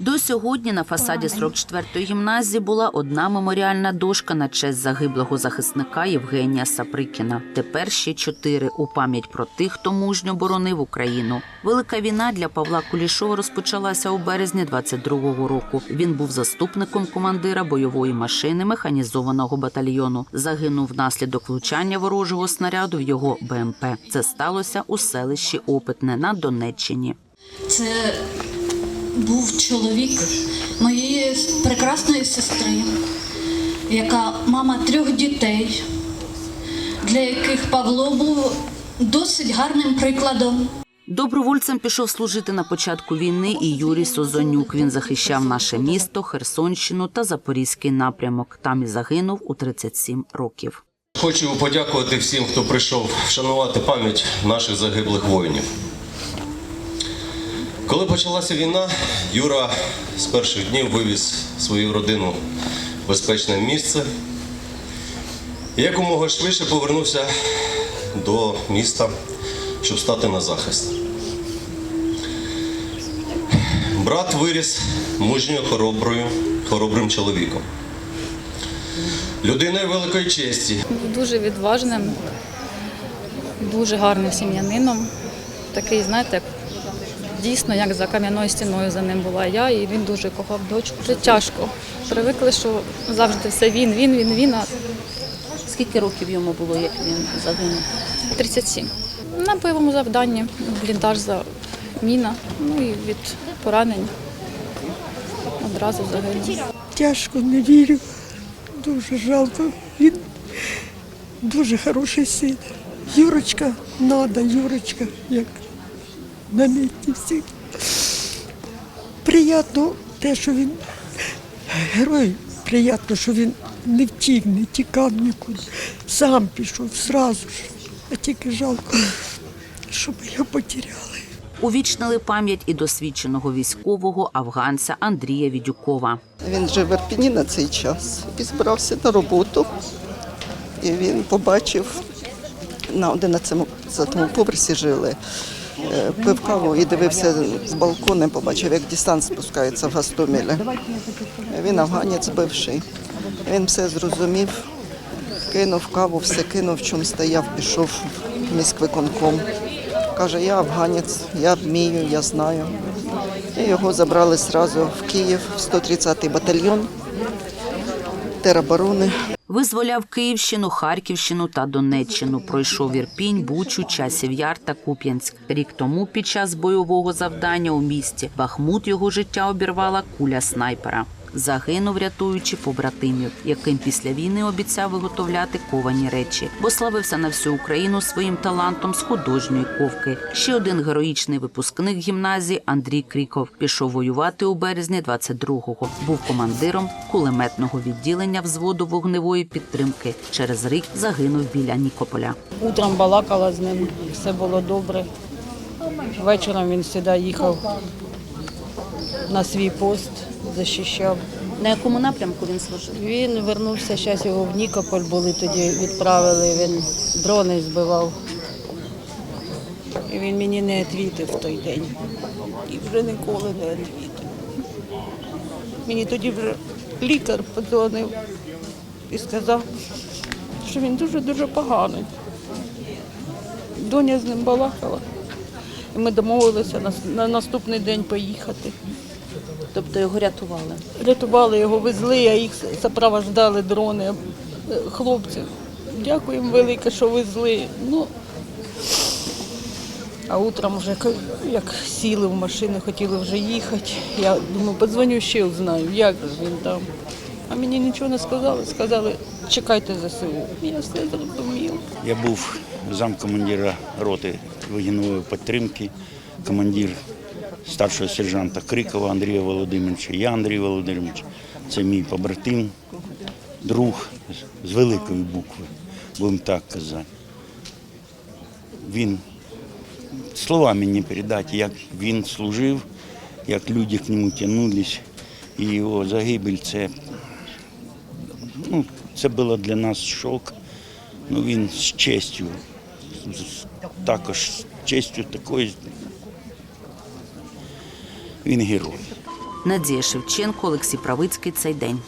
До сьогодні на фасаді 44-ї гімназії була одна меморіальна дошка на честь загиблого захисника Євгенія Саприкіна. Тепер ще чотири у пам'ять про тих, хто мужньо боронив Україну. Велика війна для Павла Кулішова розпочалася у березні 22-го року. Він був заступником командира бойової машини механізованого батальйону. Загинув внаслідок влучання ворожого снаряду в його БМП. Це сталося у селищі Опитне на Донеччині. Це був чоловік моєї прекрасної сестри, яка мама трьох дітей, для яких Павло був досить гарним прикладом. Добровольцем пішов служити на початку війни і Юрій Созонюк. Він захищав наше місто, Херсонщину та Запорізький напрямок. Там і загинув у 37 років. Хочу подякувати всім, хто прийшов вшанувати пам'ять наших загиблих воїнів. Коли почалася війна, Юра з перших днів вивіз свою родину в безпечне місце і якомога швидше повернувся до міста, щоб стати на захист. Брат виріс мужньою хороброю, хоробрим чоловіком. Людиною великої честі, дуже відважним, дуже гарним сім'янином. Такий, знаєте, дійсно, як за кам'яною стіною за ним була я, і він дуже кохав дочку. Вже тяжко. Привикли, що завжди все він, він, він, він, а Скільки років йому було, як він загинув? 37. На бойовому завданні бліндаж за міна, ну і від поранень одразу загинув. Тяжко не вірю. Дуже жалко. Він дуже хороший син. Юрочка, надо, Юрочка, як на місці всі. Приємно те, що він герой. Приємно, що він не втік, не тікав нікуди. Сам пішов зразу ж. А тільки жалко, що ми його потеряли. Увічнили пам'ять і досвідченого військового афганця Андрія Відюкова. Він жив в Ірпіні на цей час і збирався на роботу. І він побачив на 11-му поверсі жили. Е, Пив каву і дивився з балкону, побачив, як десант спускається в Гастомелі. Він афганець бивший. Він все зрозумів, кинув каву, все кинув, чому стояв, пішов міськвиконком. Каже, я афганець, я вмію, я знаю. І його забрали одразу в Київ, в 130-й батальйон тероборони. Визволяв Київщину, Харківщину та Донеччину. Пройшов Ірпінь, Бучу, Часів Яр та Куп'янськ. Рік тому під час бойового завдання у місті Бахмут його життя обірвала куля снайпера. Загинув, рятуючи побратимів, яким після війни обіцяв виготовляти ковані речі, бо славився на всю Україну своїм талантом з художньої ковки. Ще один героїчний випускник гімназії Андрій Кріков пішов воювати у березні 22-го. Був командиром кулеметного відділення взводу вогневої підтримки. Через рік загинув біля Нікополя. Утром балакала з ним, все було добре. Вечором він сюди їхав на свій пост, захищав. На якому напрямку він служив? Він вернувся, зараз його в Нікополь були тоді відправили, він дрони збивав. І він мені не відвітив в той день. І вже ніколи не відвітив. Мені тоді вже лікар подзвонив і сказав, що він дуже-дуже поганий. Доня з ним балакала. І ми домовилися на, на наступний день поїхати. Тобто його рятували. Рятували його, везли, а їх сопровождали дрони, е, хлопці. Дякуємо велике, що везли. Ну, а утром вже як сіли в машину, хотіли вже їхати. Я думаю, подзвоню ще узнаю, як же він там. А мені нічого не сказали, сказали, чекайте ЗСУ. Я все зрозуміла. Я був замкомандира роти вогневої підтримки, командир старшого сержанта Крикова Андрія Володимировича. Я Андрій Володимирович, це мій побратим, друг з- великої букви, будемо так казати. Він словами не передати, як він служив, як люди к нему тягнулись. І його загибель це, ну, це було для нас шок. Ну, він з честю, також з честю такої. Він герой. Надія Шевченко, Олексій Правицький. Цей день.